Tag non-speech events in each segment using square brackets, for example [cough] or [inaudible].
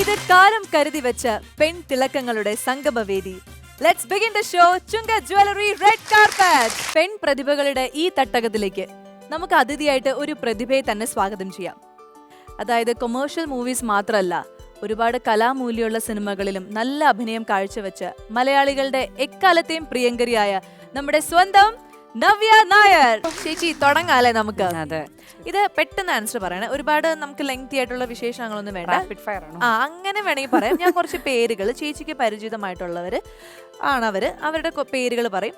ഇത് കാലം കരുതി വെച്ച പെൺ തിളക്കങ്ങളുടെ സംഗമവേദി. ലെറ്റ്സ് ബിഗിൻ ദ ഷോ ചുങ്ക ജ്വല്ലറി റെഡ് കാർപ്പറ്റ് പെൺ പ്രതിഭകളുടെ ഈ തട്ടകത്തിലേക്ക് നമുക്ക് അതിഥിയായിട്ട് ഒരു പ്രതിഭയെ തന്നെ സ്വാഗതം ചെയ്യാം. അതായത് കൊമേഴ്ഷ്യൽ മൂവീസ് മാത്രമല്ല ഒരുപാട് കലാമൂല്യമുള്ള സിനിമകളിലും നല്ല അഭിനയം കാഴ്ചവെച്ച് മലയാളികളുടെ എക്കാലത്തെയും പ്രിയങ്കരിയായ നമ്മുടെ സ്വന്തം നവ്യ നായർ. ചേച്ചി തുടങ്ങാല്ലേ നമുക്ക്? അതെ. ഇത് പെട്ടെന്ന് ആൻസർ പറയണേ. ഒരുപാട് നമുക്ക് ലെങ്തി ആയിട്ടുള്ള വിശേഷങ്ങളൊന്നും വേണ്ട. ആ അങ്ങനെ വേണമെങ്കിൽ പറയാം. ഞാൻ കുറച്ച് പേരുകൾ ചേച്ചിക്ക് പരിചിതമായിട്ടുള്ളവര് ആണവര്. അവരുടെ പേരുകൾ പറയും.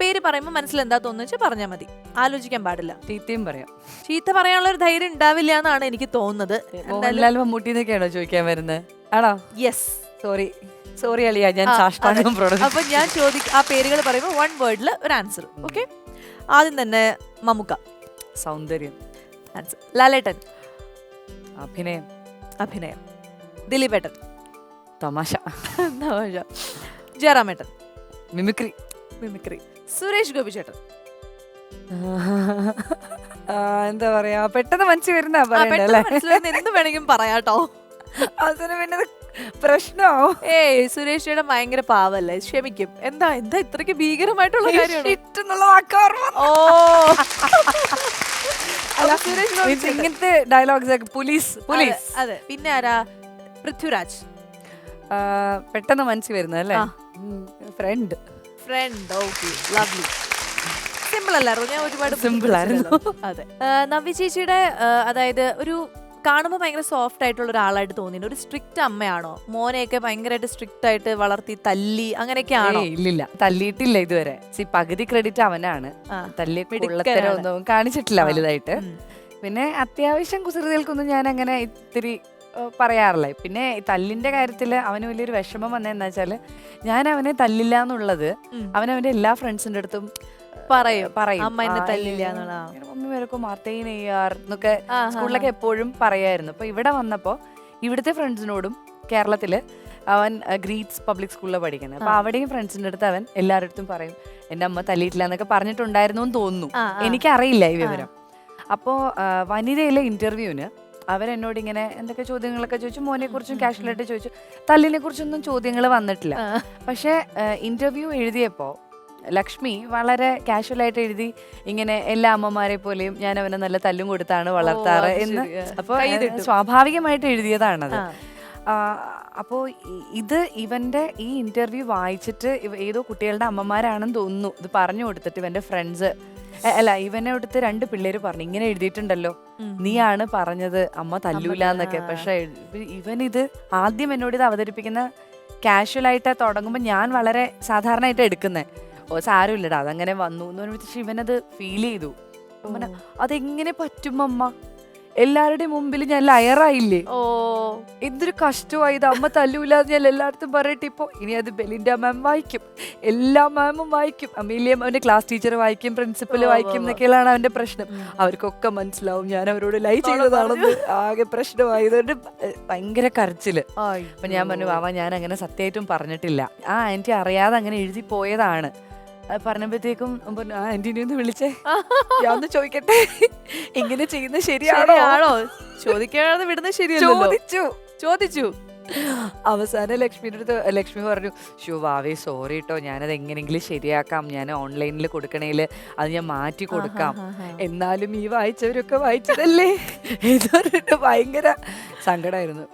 പേര് പറയുമ്പോൾ മനസ്സിൽ എന്താ തോന്നുന്നു വെച്ചാൽ പറഞ്ഞാൽ മതി. ആലോചിക്കാൻ പാടില്ല. തീറ്റയും പറയാം. ചീത്ത പറയാനുള്ള ഒരു ധൈര്യം ഉണ്ടാവില്ല എന്നാണ് എനിക്ക് തോന്നുന്നത്. മോഹൻലാൽ മമ്മൂട്ടി എന്നൊക്കെയാണോ ചോദിക്കാൻ വരുന്നത് ആണോ? യെസ് സോറി സോറി അലിയ ഞാൻ സാഷ്ടാംഗം അപ്പൊ ഞാൻ ചോദി ആ പേരുകൾ പറയുമ്പോൾ വൺ വേർഡിൽ ഒരു ആൻസർ ഓക്കെ ആദ്യം തന്നെ മമുക്ക സൗന്ദര്യം. ആൻസർ ലാലേട്ടൻ. അഭിനയം. അഭിനയം. ദിലീപേട്ടൻ. തമാശ. [laughs] തമാശ. ജയറാമേട്ടൻ. മിമിക്രി. മിമിക്രി. സുരേഷ് ഗോപി ചേട്ടൻ [laughs] എന്താ പറയാ? പെട്ടെന്ന് മനസ്സിൽ വരുന്ന എന്ത് വേണമെങ്കിലും പറയാട്ടോ. [laughs] അവസാനം പിന്നെ അത് പ്രശ്നമാവും. ഏയ് സുരേഷ് ചേട്ടൻ ഭയങ്കര പാവല്ലേ? ക്ഷമിക്കും. എന്താ എന്താ ഇത്രയ്ക്ക് ഭീകരമായിട്ടുള്ള കാര്യമാണ് ഓ. ഇങ്ങനത്തെ ഡയലോഗ്സ് ഒക്കെ പോലീസ് പോലീസ് അതെ, പിന്നെ ആരാ? പൃഥ്വിരാജ്. പെട്ടെന്ന് മനസ്സിൽ വരുന്നത് അല്ലേ? Friend friend okay lovely simple അല്ലായിരുന്നു? ഞാൻ ഒരുപാട് സിമ്പിൾ ആയിരുന്നു. അതെ. നവ്യ ചേച്ചിയുടെ അതായത് ഒരു കാണുമ്പോൾ ഭയങ്കര സോഫ്റ്റ് ആയിട്ടുള്ള ഒരാളായിട്ട് തോന്നിയില്ല ഒരു സ്ട്രിക്റ്റ് അമ്മയാണോ? മോനെയൊക്കെ ഭയങ്കരമായിട്ട് സ്ട്രിക്റ്റ് ആയിട്ട് വളർത്തി തല്ലി അങ്ങനെയൊക്കെയാണോ? ഇല്ലില്ല. തല്ലിയിട്ടില്ല ഇതുവരെ. സി പകുതി ക്രെഡിറ്റ് അവനാണ്. തല്ലി ഒന്നും കാണിച്ചിട്ടില്ല വലുതായിട്ട്. പിന്നെ അത്യാവശ്യം കുസൃതികൾക്കൊന്നും ഞാൻ അങ്ങനെ ഇത്തിരി പറയാറില്ല. പിന്നെ തല്ലിന്റെ കാര്യത്തിൽ അവന് വലിയൊരു വിഷമം വന്നതെന്ന് വെച്ചാൽ ഞാൻ അവനെ തല്ലില്ല എന്നുള്ളത് അവൻ അവന്റെ എല്ലാ ഫ്രണ്ട്സിന്റെ അടുത്തും പറയും. പറയും. അമ്മ എന്നെ തല്ലില്ല ഈ എന്നുള്ള. ആ. മമ്മി വരൊക്കെ? മാർത്തേൻ ചെയ്യാർ എന്നൊക്കെ സ്കൂളിലൊക്കെ എപ്പോഴും പറയായിരുന്നു. അപ്പൊ ഇവിടെ വന്നപ്പോ ഇവിടുത്തെ ഫ്രണ്ട്സിനോടും കേരളത്തിൽ അവൻ ഗ്രീറ്റ്സ് പബ്ലിക് സ്കൂളിലെ പഠിക്കുന്നത്. അപ്പൊ. അവിടെയും ഫ്രണ്ട്സിന്റെ അടുത്ത് അവൻ എല്ലാവരുടെ പറയും എന്റെ അമ്മ തല്ലിയിട്ടില്ല എന്നൊക്കെ പറഞ്ഞിട്ടുണ്ടായിരുന്നു എന്ന് തോന്നുന്നു. എനിക്ക് അറിയില്ല എനിക്കറിയില്ല ഈ വിവരം. അപ്പോൾ വനിതയിലെ ഇന്റർവ്യൂവിന് അവരെന്നോട് ഇങ്ങനെ എന്തൊക്കെ ചോദ്യങ്ങളൊക്കെ ചോദിച്ചു. മോനെ കുറിച്ചും കാഷ്വലായിട്ട് ചോദിച്ചു. തല്ലിനെ കുറിച്ചൊന്നും ചോദ്യങ്ങൾ വന്നിട്ടില്ല. പക്ഷെ പക്ഷേ ഇന്റർവ്യൂ എഴുതിയപ്പോൾ ലക്ഷ്മി വളരെ കാഷ്വലായിട്ട് എഴുതി ഇങ്ങനെ എല്ലാ അമ്മമാരെ പോലെയും ഞാൻ അവനെ നല്ല തല്ലും കൊടുത്താണ് വളർത്താറ് എന്ന്. അപ്പോൾ സ്വാഭാവികമായിട്ട് എഴുതിയതാണത്. അപ്പോൾ ഇത് ഇവന്റെ ഈ ഇന്റർവ്യൂ വായിച്ചിട്ട് ഏതോ കുട്ടികളുടെ അമ്മമാരാണെന്ന് തോന്നുന്നു. ഇത് പറഞ്ഞു കൊടുത്തിട്ട് ഇവന്റെ ഫ്രണ്ട്സ് അല്ല ഇവനെ അടുത്ത് രണ്ട് പിള്ളേര് പറഞ്ഞു. ഇങ്ങനെ എഴുതിയിട്ടുണ്ടല്ലോ. നീയാണ് പറഞ്ഞത്. അമ്മ തല്ലൂല എന്നൊക്കെ. പക്ഷെ ഇവൻ ഇത് ആദ്യം എന്നോട് ഇത് അവതരിപ്പിക്കുന്ന കാഷ്വൽ ആയിട്ട് തുടങ്ങുമ്പോൾ ഞാൻ വളരെ സാധാരണയായിട്ട് എടുക്കുന്നത് ഓ സാരമില്ലടാ അതങ്ങനെ വന്നു എന്ന് പറയുമ്പോൾ ഇവനത് ഫീൽ ചെയ്തു. അതെങ്ങനെ പറ്റും അമ്മ? എല്ലാവരുടെയും മുമ്പിൽ ഞാൻ ലയറായില്ലേ? ഓ. എന്തൊരു കഷ്ടമായി ഇത് അമ്മ തല്ലൂല്ലാതെ ഞാൻ എല്ലായിടത്തും പറയട്ടെ ഇപ്പൊ. ഇനി അത് ബെലിന്റെ മാം വായിക്കും. എല്ലാ മാമും വായിക്കും. അമീലിയം അവന്റെ ക്ലാസ് ടീച്ചർ വായിക്കും പ്രിൻസിപ്പൽ ഉവ്വ് വായിക്കും ഉവ്വ്. എന്നൊക്കെയാണ് അവന്റെ പ്രശ്നം. അവർക്കൊക്കെ മനസ്സിലാവും ഞാൻ അവരോട് ലൈ ചെയ്തതാണെന്ന് ആകെ പ്രശ്നമായതുകൊണ്ട് ഭ- ഭയങ്കര കരച്ചിൽ. അപ്പൊ ഞാൻ പറഞ്ഞു വാവ ഞാൻ അങ്ങനെ സത്യമായിട്ടും പറഞ്ഞിട്ടില്ല. ആ ആന്റി അറിയാതെ അങ്ങനെ എഴുതി പോയതാണ്. അത് പറഞ്ഞപ്പോഴത്തേക്കും പറഞ്ഞു ആ ആന്റിനെ ഒന്ന് വിളിച്ചേ. ഞാൻ ഒന്ന് ചോദിക്കട്ടെ. ഇങ്ങനെ ചെയ്യുന്നത് ശരിയാണോ? ശരിയാണോ? ചോദിക്കാതെ വിടുന്നത് ശരിയല്ലോ ചോദിച്ചു. ചോദിച്ചു. അവസാനം ലക്ഷ്മിയുടെ അടുത്ത് ലക്ഷ്മി പറഞ്ഞു ഷോ വാവേ സോറി കേട്ടോ ഞാനത് എങ്ങനെയെങ്കിലും ശരിയാക്കാം. ഞാൻ ഓൺലൈനിൽ കൊടുക്കണേൽ അത് ഞാൻ മാറ്റി കൊടുക്കാം. എന്നാലും ഈ വായിച്ചവരൊക്കെ വായിച്ചതല്ലേ? ഇതൊരു ഭയങ്കര സങ്കടമായിരുന്നു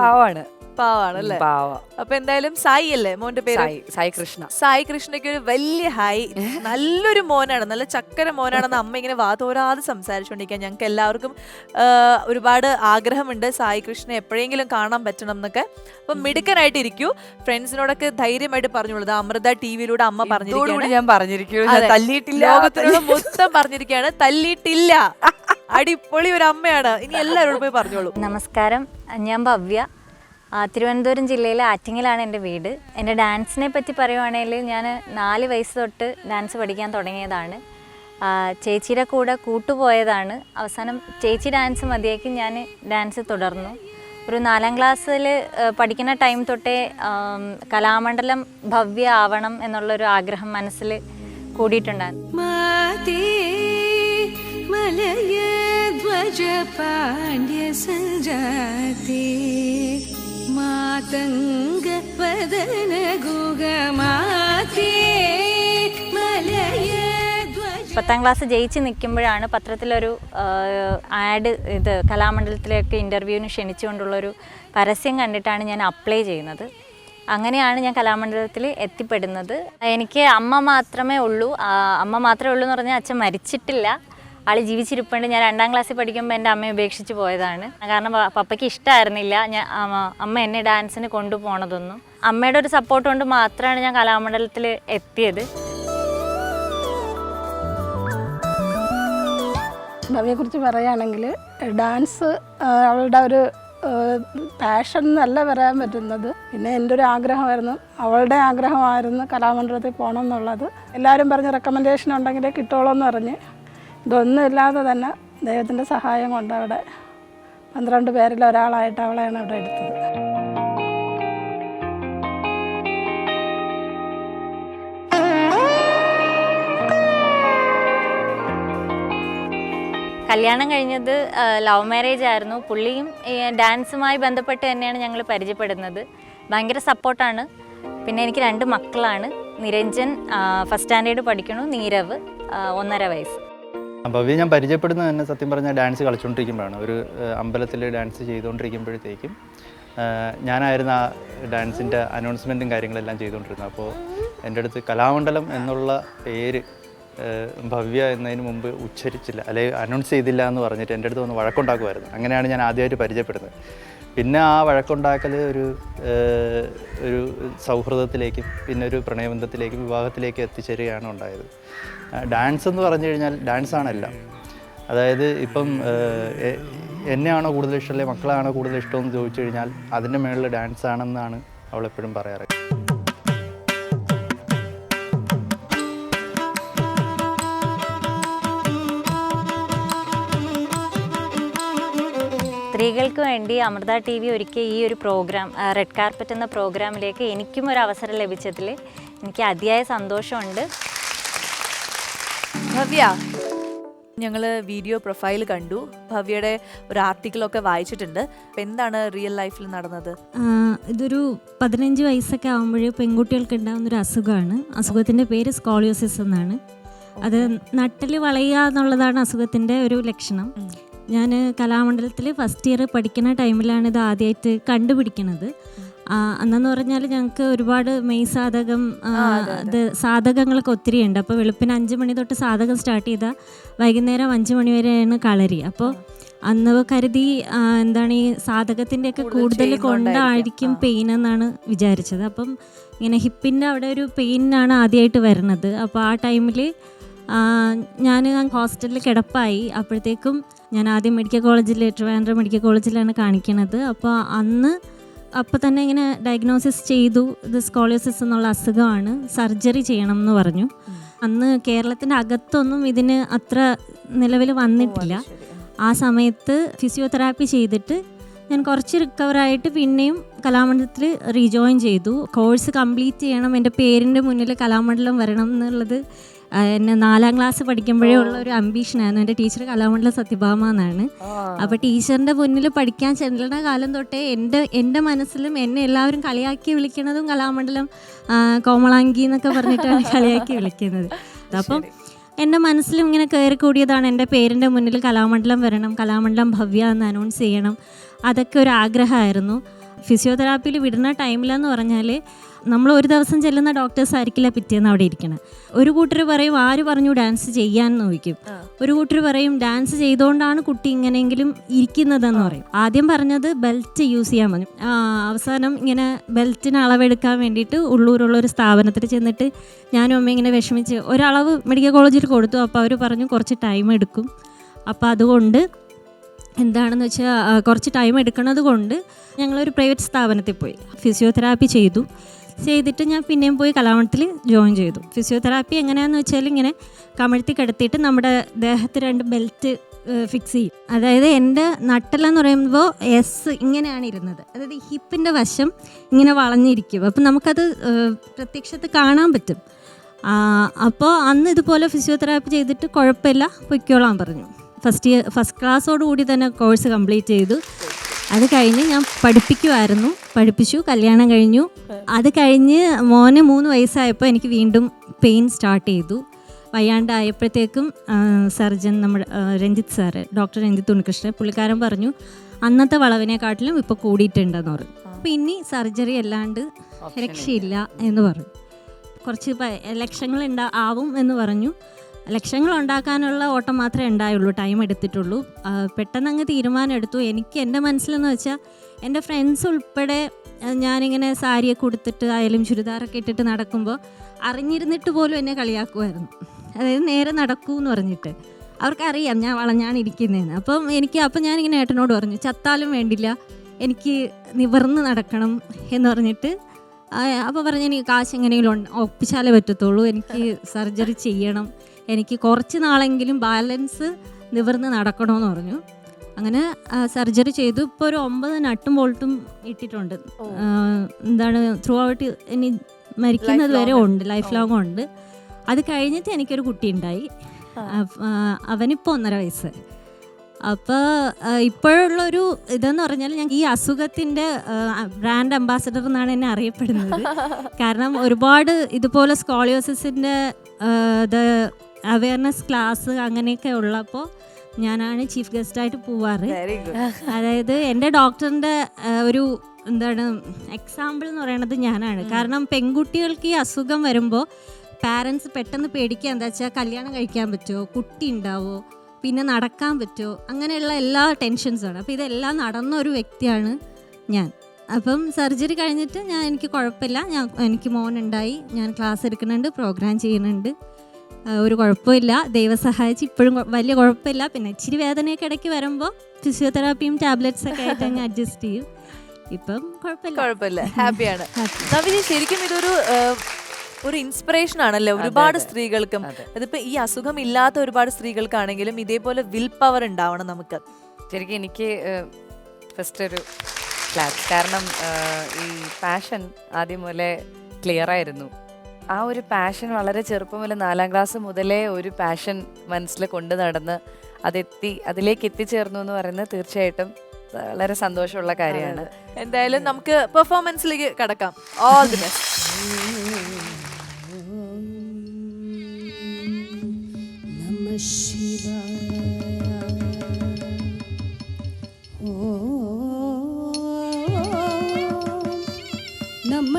പാവാണ് ശരി. പാവാണ് അല്ലേ പാവ. അപ്പൊ എന്തായാലും സായി അല്ലേ മോന്റെ പേര്? സായി സായി കൃഷ്ണ. സായി കൃഷ്ണയ്ക്ക് ഒരു വലിയ ഹായ്. നല്ലൊരു മോനാണ് നല്ല ചക്കര മോനാണെന്ന് അമ്മ ഇങ്ങനെ വാതോരാതെ സംസാരിച്ചുകൊണ്ടിരിക്കുക ഞങ്ങൾക്ക് എല്ലാവർക്കും ഒരുപാട് ആഗ്രഹമുണ്ട് സായി കൃഷ്ണ എപ്പോഴെങ്കിലും കാണാൻ പറ്റണം എന്നൊക്കെ. അപ്പൊ മിടുക്കനായിട്ട് ഇരിക്കൂ. ഫ്രണ്ട്സിനോടൊക്കെ ധൈര്യമായിട്ട് പറഞ്ഞോളൂ ദാ അമൃത ടി വിയിലൂടെ അമ്മ പറഞ്ഞിരിക്കുകയാണ് ഞാൻ അതെ. തല്ലിയിട്ടില്ല. ലോകത്തിനോട് മൊത്തം പറഞ്ഞിരിക്കുകയാണ് തല്ലിയിട്ടില്ല. അടിപൊളി ഒരു അമ്മയാണ്. ഇനി എല്ലാവരോടും പോയി പറഞ്ഞോളൂ. നമസ്കാരം. ഞാൻ ഭവ്യ. തിരുവനന്തപുരം ജില്ലയിലെ ആറ്റിങ്ങലാണ് എന്റെ വീട്. എന്റെ ഡാൻസിനെ പറ്റി പറയുവാണെങ്കിൽ ഞാൻ നാല് വയസ്സ് തൊട്ട് ഡാൻസ് പഠിക്കാൻ തുടങ്ങിയതാണ്. ചേച്ചിയുടെ കൂടെ കൂട്ടുപോയതാണ്. അവസാനം ചേച്ചി ഡാൻസ് മതിയാക്കി ഞാൻ ഡാൻസ് തുടർന്നു. ഒരു നാലാം ക്ലാസ്സിൽ പഠിക്കുന്ന ടൈം തൊട്ടേ കലാമണ്ഡലം ഭവ്യ ആവണം എന്നുള്ളൊരു ആഗ്രഹം മനസ്സിൽ കൂടിയിട്ടുണ്ടായിരുന്നു. പത്താം ക്ലാസ് ജയിച്ച് നിൽക്കുമ്പോഴാണ് പത്രത്തിലൊരു ആഡ് ഇത് കലാമണ്ഡലത്തിലേക്ക് ഇന്റർവ്യൂവിന് ക്ഷണിച്ചുകൊണ്ടുള്ളൊരു പരസ്യം കണ്ടിട്ടാണ് ഞാൻ അപ്ലൈ ചെയ്യുന്നത്. അങ്ങനെയാണ് ഞാൻ കലാമണ്ഡലത്തിൽ എത്തിപ്പെടുന്നത്. എനിക്ക് അമ്മ മാത്രമേ ഉള്ളൂ. അമ്മ മാത്രമേ ഉള്ളൂ എന്ന് പറഞ്ഞാൽ അച്ഛൻ മരിച്ചിട്ടില്ല. ആൾ ജീവിച്ചിരിപ്പുണ്ട്. ഞാൻ രണ്ടാം ക്ലാസ്സിൽ പഠിക്കുമ്പോൾ എന്റെ അമ്മയെ ഉപേക്ഷിച്ച് പോയതാണ്. കാരണം പപ്പയ്ക്ക് ഇഷ്ടമായിരുന്നില്ല ഞാൻ അമ്മ- എന്നെ ഡാൻസിന് കൊണ്ടുപോകണതൊന്നും അമ്മയുടെ ഒരു സപ്പോർട്ട് കൊണ്ട് മാത്രമാണ് ഞാൻ കലാമണ്ഡലത്തിൽ എത്തിയത്. ഭവ്യെക്കുറിച്ച് പറയുകയാണെങ്കിൽ ഡാൻസ് അവളുടെ ഒരു പാഷൻ എന്നല്ല പറയാൻ പറ്റുന്നത്. പിന്നെ എന്റെ ഒരു ആഗ്രഹമായിരുന്നു. അവളുടെ ആഗ്രഹമായിരുന്നു കലാമണ്ഡലത്തിൽ പോകണം എന്നുള്ളത് എല്ലാവരും പറഞ്ഞ് റെക്കമെൻഡേഷൻ ഉണ്ടെങ്കിലേ കിട്ടുള്ളൂ എന്ന് പറഞ്ഞ് ഇതൊന്നും ഇല്ലാതെ തന്നെ ദൈവത്തിന്റെ സഹായം കൊണ്ട് അവിടെ പന്ത്രണ്ട് പേരിൽ ഒരാളായിട്ട് അവളെയാണ് അവിടെ എടുത്തത്. കല്യാണം കഴിഞ്ഞത് ലവ് മാരേജ് ആയിരുന്നു. പുള്ളിയും ഡാൻസുമായി ബന്ധപ്പെട്ട് തന്നെയാണ് ഞങ്ങൾ പരിചയപ്പെടുന്നത്. ഭയങ്കര സപ്പോർട്ടാണ്. പിന്നെ എനിക്ക് രണ്ട് മക്കളാണ്. നിരഞ്ജൻ ഫസ്റ്റ് സ്റ്റാൻഡേർഡ് പഠിക്കണു നീരവ് ഒന്നര വയസ്സ്. ഭവ്യ ഞാൻ പരിചയപ്പെടുന്നത് തന്നെ സത്യം പറഞ്ഞാൽ ഡാൻസ് കളിച്ചുകൊണ്ടിരിക്കുമ്പോഴാണ് ഒരു അമ്പലത്തിൽ ഡാൻസ് ചെയ്തുകൊണ്ടിരിക്കുമ്പോഴത്തേക്കും ഞാനായിരുന്നു ആ ഡാൻസിന്റെ അനൗൺസ്മെന്റും കാര്യങ്ങളെല്ലാം ചെയ്തുകൊണ്ടിരുന്നത് അപ്പോൾ എന്റെ അടുത്ത് കലാമണ്ഡലം എന്നുള്ള പേര് ഭവ്യ എന്നതിന് മുമ്പ് ഉച്ചരിച്ചില്ല. അല്ലെങ്കിൽ അനൗൺസ് ചെയ്തില്ല എന്ന് പറഞ്ഞിട്ട് എന്റെ അടുത്ത് വന്ന് വഴക്കുണ്ടാക്കുമായിരുന്നു. അങ്ങനെയാണ് ഞാൻ ആദ്യമായിട്ട് പരിചയപ്പെടുന്നത്. പിന്നെ ആ വഴക്കുണ്ടാക്കൽ ഒരു ഒരു സൗഹൃദത്തിലേക്കും പിന്നെ ഒരു പ്രണയബന്ധത്തിലേക്കും വിവാഹത്തിലേക്കും എത്തിച്ചേരുകയാണ് ഉണ്ടായത്. ഡാൻസ് എന്ന് പറഞ്ഞു കഴിഞ്ഞാൽ ഡാൻസാണെല്ലാം. അതായത് ഇപ്പം എന്നെയാണോ കൂടുതൽ ഇഷ്ടം അല്ലെങ്കിൽ മക്കളാണോ കൂടുതൽ ഇഷ്ടമെന്ന് ചോദിച്ചു കഴിഞ്ഞാൽ അതിന്റെ മേളിൽ ഡാൻസ് ആണെന്നാണ് അവൾ എപ്പോഴും പറയാറ്. സ്ത്രീകൾക്ക് വേണ്ടി അമൃത ടി വി ഒരുക്കിയ ഈ ഒരു പ്രോഗ്രാം റെഡ് കാർപ്പറ്റ് എന്ന പ്രോഗ്രാമിലേക്ക് എനിക്കും ഒരു അവസരം ലഭിച്ചതിൽ എനിക്ക് അതിയായ സന്തോഷമുണ്ട്. ഭവ്യ ഞങ്ങൾ വീഡിയോ പ്രൊഫൈൽ കണ്ടു. ഭവ്യയുടെ ഒരു ആർട്ടിക്കിളൊക്കെ വായിച്ചിട്ടുണ്ട്. അപ്പോൾ എന്താണ് റിയൽ ലൈഫിൽ നടന്നത്? ഇതൊരു പതിനഞ്ച് വയസ്സൊക്കെ ആകുമ്പോഴേ പെൺകുട്ടികൾക്ക് ഉണ്ടാകുന്ന ഒരു അസുഖമാണ്. അസുഖത്തിന്റെ പേര് സ്കോളിയോസിസ് എന്നാണ്. അത് നട്ടൽ വളയുക എന്നുള്ളതാണ് അസുഖത്തിന്റെ ഒരു ലക്ഷണം. ഞാൻ കലാമണ്ഡലത്തിൽ ഫസ്റ്റ് ഇയർ പഠിക്കുന്ന ടൈമിലാണ് ഇത് ആദ്യമായിട്ട് കണ്ടുപിടിക്കുന്നത് അന്നെന്ന് പറഞ്ഞാൽ ഞങ്ങൾക്ക് ഒരുപാട് മെയ് സാധകം അത് സാധകങ്ങളൊക്കെ ഒത്തിരി ഉണ്ട് അപ്പോൾ വെളുപ്പിന് അഞ്ച് മണി തൊട്ട് സാധകം സ്റ്റാർട്ട് ചെയ്താൽ വൈകുന്നേരം അഞ്ച് മണി വരെയാണ് കളരി. അപ്പോൾ അന്ന് കരുതി എന്താണ് ഈ സാധകത്തിന്റെയൊക്കെ കൂടുതൽ കൊണ്ടായിരിക്കും. പെയിൻ എന്നാണ് വിചാരിച്ചത്. അപ്പം ഇങ്ങനെ ഹിപ്പിന്റെ അവിടെ ഒരു പെയിനാണ് ആദ്യമായിട്ട് വരുന്നത് അപ്പോൾ ആ ടൈമിൽ ഞാൻ ഹോസ്റ്റലിൽ കിടപ്പായി. അപ്പോഴത്തേക്കും ഞാൻ ആദ്യം മെഡിക്കൽ കോളേജിൽ ട്രിവാൻഡ്രം മെഡിക്കൽ കോളേജിലാണ് കാണിക്കണത്. അപ്പോൾ അന്ന് അപ്പോൾ തന്നെ ഇങ്ങനെ ഡയഗ്നോസിസ് ചെയ്തു. ഇത് സ്കോളിയോസിസ് എന്നുള്ള അസുഖമാണ്. സർജറി ചെയ്യണം എന്ന് പറഞ്ഞു. അന്ന് കേരളത്തിന്റെ അകത്തൊന്നും ഇതിന് അത്ര നിലവിൽ വന്നിട്ടില്ല. ആ സമയത്ത് ഫിസിയോതെറാപ്പി ചെയ്തിട്ട് ഞാൻ കുറച്ച് റിക്കവറായിട്ട് പിന്നെയും കലാമണ്ഡലത്തിൽ റീജോയിൻ ചെയ്തു. കോഴ്സ് കംപ്ലീറ്റ് ചെയ്യണം. എന്റെ പേരിന്റെ മുന്നിൽ കലാമണ്ഡലം വരണം എന്നുള്ളത് എന്നെ നാലാം ക്ലാസ് പഠിക്കുമ്പോഴേ ഉള്ള ഒരു അംബീഷനായിരുന്നു എന്റെ ടീച്ചർ കലാമണ്ഡലം സത്യഭാമ എന്നാണ്. അപ്പോൾ ടീച്ചറിന്റെ മുന്നിൽ പഠിക്കാൻ ചെല്ലുന്ന കാലം തൊട്ടേ എന്റെ എന്റെ മനസ്സിലും എന്നെ എല്ലാവരും കളിയാക്കി വിളിക്കുന്നതും കലാമണ്ഡലം കോമളാങ്കി എന്നൊക്കെ പറഞ്ഞിട്ടാണ് [laughs] കളിയാക്കി വിളിക്കുന്നത്. അപ്പം എന്റെ മനസ്സിലും ഇങ്ങനെ കയറി കൂടിയതാണ് എന്റെ പേരിന്റെ മുന്നിൽ കലാമണ്ഡലം വരണം കലാമണ്ഡലം ഭവ്യ എന്ന് അനൗൺസ് ചെയ്യണം. അതൊക്കെ ഒരു ആഗ്രഹമായിരുന്നു. ഫിസിയോതെറാപ്പിയിൽ വിടുന്ന ടൈമിലെന്ന് പറഞ്ഞാൽ നമ്മൾ ഒരു ദിവസം ചെല്ലുന്ന ഡോക്ടേഴ്സ് ആയിരിക്കില്ല പിറ്റേന്ന് അവിടെ ഇരിക്കണം. ഒരു കൂട്ടർ പറയും ആര് പറഞ്ഞു ഡാൻസ് ചെയ്യാൻ? നോക്കും ഒരു കൂട്ടർ പറയും ഡാൻസ് ചെയ്തുകൊണ്ടാണ് കുട്ടി ഇങ്ങനെയെങ്കിലും ഇരിക്കുന്നതെന്ന് പറയും. ആദ്യം പറഞ്ഞത് ബെൽറ്റ് യൂസ് ചെയ്യാൻ പറഞ്ഞു. അവസാനം ഇങ്ങനെ ബെൽറ്റിന് അളവെടുക്കാൻ വേണ്ടിയിട്ട് ഉള്ളൂരുള്ള ഒരു സ്ഥാപനത്തിൽ ചെന്നിട്ട് ഞാനും അമ്മ ഇങ്ങനെ വിഷമിച്ച് ഒരളവ് മെഡിക്കൽ കോളേജിൽ കൊടുത്തു. അപ്പോൾ അവർ പറഞ്ഞു കുറച്ച് ടൈം എടുക്കും. അപ്പോൾ അതുകൊണ്ട് എന്താണെന്ന് വെച്ചാൽ കുറച്ച് ടൈം എടുക്കുന്നത് കൊണ്ട് ഞങ്ങളൊരു പ്രൈവറ്റ് സ്ഥാപനത്തിൽ പോയി. ഫിസിയോതെറാപ്പി ചെയ്തു. ചെയ്തിട്ട് ഞാൻ പിന്നെയും പോയി കലാമണ്ഡലത്തിൽ ജോയിൻ ചെയ്തു. ഫിസിയോതെറാപ്പി എങ്ങനെയാണെന്ന് വെച്ചാൽ ഇങ്ങനെ കമഴ്ത്തി കിടത്തിയിട്ട് നമ്മുടെ ദേഹത്ത് രണ്ട് ബെൽറ്റ് ഫിക്സ് ചെയ്യും. അതായത് എന്റെ നട്ടെല്ലെന്ന് പറയുമ്പോൾ എസ് ഇങ്ങനെയാണ് ഇരുന്നത്. അതായത് ഹിപ്പിന്റെ വശം ഇങ്ങനെ വളഞ്ഞിരിക്കും. അപ്പം നമുക്കത് പ്രത്യക്ഷത്ത് കാണാൻ പറ്റും. അപ്പോൾ അന്ന് ഇതുപോലെ ഫിസിയോതെറാപ്പി ചെയ്തിട്ട് കുഴപ്പമില്ല പൊയ്ക്കോളാൻ പറഞ്ഞു. ഫസ്റ്റ് ഇയർ ഫസ്റ്റ് ക്ലാസ്സോടുകൂടി തന്നെ കോഴ്സ് കംപ്ലീറ്റ് ചെയ്തു. അത് കഴിഞ്ഞ് ഞാൻ പഠിപ്പിക്കുമായിരുന്നു പഠിപ്പിച്ചു കല്യാണം കഴിഞ്ഞു. അത് കഴിഞ്ഞ് മോന് മൂന്ന് വയസ്സായപ്പോൾ എനിക്ക് വീണ്ടും പെയിൻ സ്റ്റാർട്ട് ചെയ്തു. വയ്യാണ്ടായപ്പോഴത്തേക്കും സർജൻ നമ്മുടെ രഞ്ജിത്ത് സാറ് ഡോക്ടർ രഞ്ജിത്ത് ഉണ്ണികൃഷ്ണൻ പുള്ളിക്കാരൻ പറഞ്ഞു അന്നത്തെ വളവിനെക്കാട്ടിലും ഇപ്പോൾ കൂടിയിട്ടുണ്ടെന്ന് പറഞ്ഞു. അപ്പോൾ ഇനി സർജറി അല്ലാണ്ട് രക്ഷയില്ല എന്ന് പറഞ്ഞു. കുറച്ച് പ- ലക്ഷങ്ങൾ ഉണ്ടാ ആവും എന്ന് പറഞ്ഞു. ലക്ഷങ്ങൾ ഉണ്ടാക്കാനുള്ള ഓട്ടം മാത്രമേ ഉണ്ടായുള്ളൂ ടൈം എടുത്തിട്ടുള്ളൂ. പെട്ടെന്ന് അങ്ങ് തീരുമാനം എടുത്തു എനിക്ക് എന്റെ മനസ്സിലെന്ന് വെച്ചാൽ എന്റെ ഫ്രണ്ട്സ് ഉൾപ്പെടെ ഞാനിങ്ങനെ സാരിയൊക്കെ ഉടുത്തിട്ട് ആയാലും ചുരിദാറൊക്കെ ഇട്ടിട്ട് നടക്കുമ്പോൾ അറിഞ്ഞിരുന്നിട്ട് പോലും എന്നെ കളിയാക്കുമായിരുന്നു. അതായത് നേരെ നടക്കൂ എന്ന് പറഞ്ഞിട്ട്. അവർക്കറിയാം ഞാൻ വളഞ്ഞാണ് ഇരിക്കുന്നതെന്ന് അപ്പം എനിക്ക് അപ്പം ഞാനിങ്ങനെ ഏട്ടനോട് പറഞ്ഞു ചത്താലും വേണ്ടില്ല എനിക്ക് നിവർന്ന് നടക്കണം എന്ന് പറഞ്ഞിട്ട് അപ്പോൾ പറഞ്ഞു എനിക്ക് കാശ് എങ്ങനെയെങ്കിലും ഒപ്പിച്ചാലേ പറ്റത്തുള്ളൂ എനിക്ക് സർജറി ചെയ്യണം എനിക്ക് കുറച്ച് നാളെങ്കിലും ബാലൻസ് നിവർന്ന് നടക്കണമെന്ന് പറഞ്ഞു. അങ്ങനെ സർജറി ചെയ്തു. ഇപ്പോൾ ഒരു ഒമ്പത് നട്ടും ബോൾട്ടും ഇട്ടിട്ടുണ്ട്. എന്താണ് ത്രൂ ഔട്ട് ഇനി മരിക്കുന്നത് വരെ ഉണ്ട്. ലൈഫ് ലോങ് ഉണ്ട്. അത് കഴിഞ്ഞിട്ട് എനിക്കൊരു കുട്ടി ഉണ്ടായി അവനിപ്പോൾ ഒന്നര വയസ്സ്. അപ്പോൾ ഇപ്പോഴുള്ളൊരു ഇതെന്ന് പറഞ്ഞാൽ ഞാൻ ഈ അസുഖത്തിന്റെ ബ്രാൻഡ് അംബാസഡർ എന്നാണ് എന്നെ അറിയപ്പെടുന്നത്. [laughs] കാരണം ഒരുപാട് ഇതുപോലെ സ്കോളിയോസിന്റെ ഇത് അവയർനെസ് ക്ലാസ് അങ്ങനെയൊക്കെ ഉള്ളപ്പോൾ ഞാനാണ് ചീഫ് ഗസ്റ്റായിട്ട് പോവാറ്. അതായത് എന്റെ ഡോക്ടറിന്റെ ഒരു എന്താണ് എക്സാമ്പിൾ എന്ന് പറയുന്നത് ഞാനാണ്. കാരണം പെൺകുട്ടികൾക്ക് ഈ അസുഖം വരുമ്പോൾ പാരൻസ് പെട്ടെന്ന് പേടിക്കുക. എന്താ വെച്ചാൽ കല്യാണം കഴിക്കാൻ പറ്റുമോ? കുട്ടി ഉണ്ടാവോ? പിന്നെ നടക്കാൻ പറ്റുമോ? അങ്ങനെയുള്ള എല്ലാ ടെൻഷൻസാണ് അപ്പോൾ ഇതെല്ലാം നടന്ന ഒരു വ്യക്തിയാണ് ഞാൻ. അപ്പം സർജറി കഴിഞ്ഞിട്ട് ഞാൻ എനിക്ക് കുഴപ്പമില്ല. ഞാൻ എനിക്ക് മോനുണ്ടായി ഞാൻ ക്ലാസ് എടുക്കുന്നുണ്ട് പ്രോഗ്രാം ചെയ്യുന്നുണ്ട്. ഒരു കുഴപ്പമില്ല. ദൈവം സഹായിച്ച് ഇപ്പോഴും വലിയ കുഴപ്പമില്ല. പിന്നെ ഇച്ചിരി വേദനയൊക്കെ ഇടയ്ക്ക് വരുമ്പോൾ ഫിസിയോതെറാപ്പിയും ടാബ്ലറ്റ്സ് ഒക്കെ ആയിട്ട് അങ്ങ് അഡ്ജസ്റ്റ് ചെയ്യും. ഇപ്പം കുഴപ്പമില്ല. കുഴപ്പമില്ല. ഹാപ്പിയാണ്. നവിനി ശരിക്കും ഇതൊരു ഒരു ഇൻസ്പിറേഷൻ ആണല്ലേ? ഒരുപാട് സ്ത്രീകൾക്കും അതിപ്പോൾ അതിപ്പോ ഈ അസുഖം ഇല്ലാത്ത ഒരുപാട് സ്ത്രീകൾക്കാണെങ്കിലും ഇതേപോലെ വിൽ പവർ ഉണ്ടാവണം നമുക്ക്. ശരിക്കും എനിക്ക് ഫസ്റ്റ് ഒരു ക്ലാസ് കാരണം ഈ പാഷൻ ആദ്യം മുതലേ ക്ലിയർ ആയിരുന്നു. ആ ഒരു പാഷൻ വളരെ ചെറുപ്പം മുതൽ നാലാം ക്ലാസ് മുതലേ ഒരു പാഷൻ മനസ്സിൽ കൊണ്ട് നടന്ന് അതെത്തി അതിലേക്ക് എത്തിച്ചേർന്നു എന്ന് പറയുന്നത് തീർച്ചയായിട്ടും വളരെ സന്തോഷമുള്ള കാര്യമാണ്. എന്തായാലും നമുക്ക് പെർഫോമൻസിലേക്ക് കടക്കാം. ഓൾ ദി ബെസ്റ്റ് നമ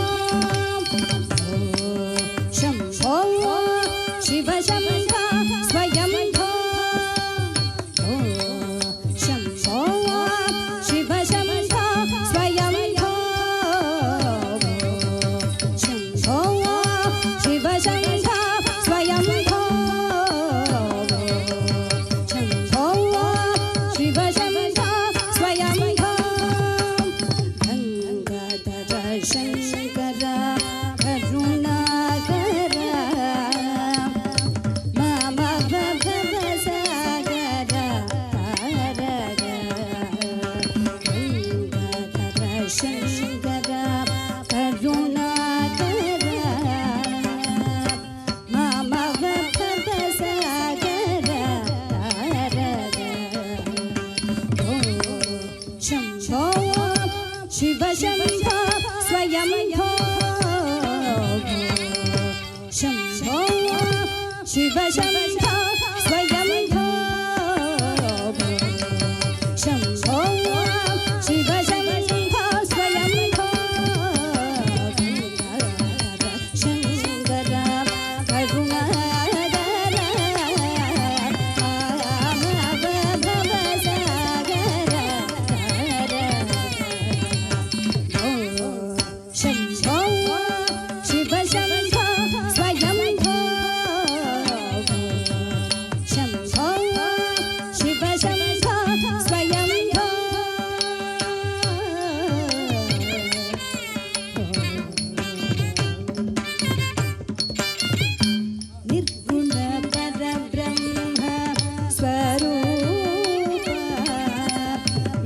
Shane, Shane,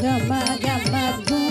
i got my goo.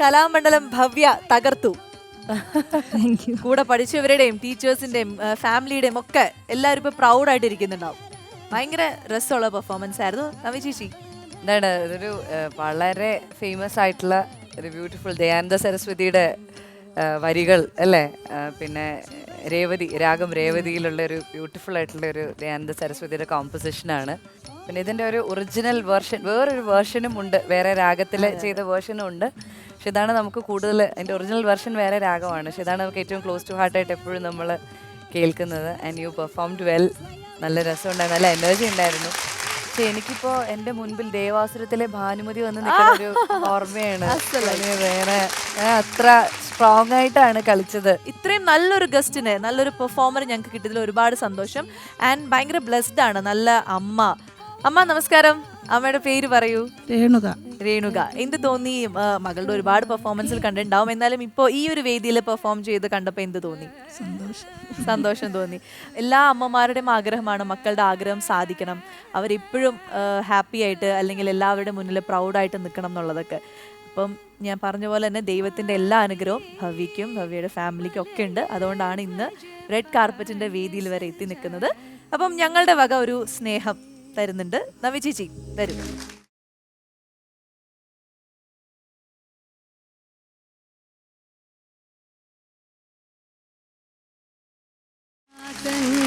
Kalamandalam Bhavya തകർത്തു. കൂടെ പഠിച്ചവരുടെയും ടീച്ചേഴ്സിന്റെയും ഫാമിലിയുടെയും ഒക്കെ എല്ലാവരും ഇപ്പൊ പ്രൗഡായിട്ട് ഇരിക്കുന്നുണ്ടാവും ഭയങ്കര രസമുള്ള പെർഫോമൻസ് ആയിരുന്നു. നവി ചേച്ചി? എന്താണ് ഇതൊരു വളരെ ഫേമസ് ആയിട്ടുള്ള ഒരു ബ്യൂട്ടിഫുൾ ദയാനന്ദ സരസ്വതിയുടെ വരികൾ അല്ലേ? പിന്നെ രേവതി രാഗം രേവതിയിലുള്ള ഒരു ബ്യൂട്ടിഫുൾ ആയിട്ടുള്ള ഒരു ദയാനന്ദ സരസ്വതിയുടെ കോമ്പസിഷനാണ് പിന്നെ ഇതിന്റെ ഒരു ഒറിജിനൽ വേർഷൻ വേറൊരു വേർഷനും ഉണ്ട്. വേറെ രാഗത്തിൽ ചെയ്ത വേർഷനും ഉണ്ട്. പക്ഷെ ഇതാണ് നമുക്ക് കൂടുതൽ അതിന്റെ ഒറിജിനൽ വേർഷൻ വേറെ രാഗമാണ്. പക്ഷെ ഇതാണ് നമുക്ക് ഏറ്റവും ക്ലോസ് ടു ഹാർട്ടായിട്ട് എപ്പോഴും നമ്മൾ കേൾക്കുന്നത്. ആൻഡ് യു പെർഫോംഡ് വെൽ നല്ല രസമുണ്ടായിരുന്നു നല്ല എനർജി ഉണ്ടായിരുന്നു. പക്ഷെ എനിക്കിപ്പോ എന്റെ മുൻപിൽ ദേവാസുരത്തിലെ ഭാനുമതി വന്ന് നിൽക്കുന്ന ഒരു ഓർമ്മയാണ്. വേറെ അത്ര സ്ട്രോങ് ആയിട്ടാണ് കളിച്ചത്. ഇത്രയും നല്ലൊരു ഗസ്റ്റിനെ നല്ലൊരു പെർഫോമർ ഞങ്ങൾക്ക് കിട്ടിയതിൽ ഒരുപാട് സന്തോഷം. ആൻഡ് ഭയങ്കര ബ്ലെസ്ഡ് ആണ്. നല്ല അമ്മ അമ്മ നമസ്കാരം. അമ്മയുടെ പേര് പറയൂ. രേണുക. രേണുക. എന്ത് തോന്നി? മകളുടെ ഒരുപാട് പെർഫോമൻസിൽ കണ്ടിട്ടുണ്ടാവും. എന്നാലും ഇപ്പോൾ ഈ ഒരു വേദിയിൽ പെർഫോം ചെയ്ത് കണ്ടപ്പോൾ എന്ത് തോന്നി? സന്തോഷം. തോന്നി. എല്ലാ അമ്മമാരുടെയും ആഗ്രഹമാണ് മക്കളുടെ ആഗ്രഹം സാധിക്കണം. അവരെപ്പോഴും ഹാപ്പി ആയിട്ട് അല്ലെങ്കിൽ എല്ലാവരുടെ മുന്നിൽ പ്രൗഡായിട്ട് നിൽക്കണം എന്നുള്ളതൊക്കെ. അപ്പം ഞാൻ പറഞ്ഞ പോലെ തന്നെ ദൈവത്തിന്റെ എല്ലാ അനുഗ്രഹവും ഭവ്യയ്ക്കും ഭവ്യയുടെ ഫാമിലിക്കും ഒക്കെ ഉണ്ട്. അതുകൊണ്ടാണ് ഇന്ന് റെഡ് കാർപ്പറ്റിന്റെ വേദിയിൽ വരെ എത്തി നിൽക്കുന്നത്. അപ്പം ഞങ്ങളുടെ വക ഒരു സ്നേഹം. തരുന്നുണ്ട്. നവി ചേച്ചി തരും തൻ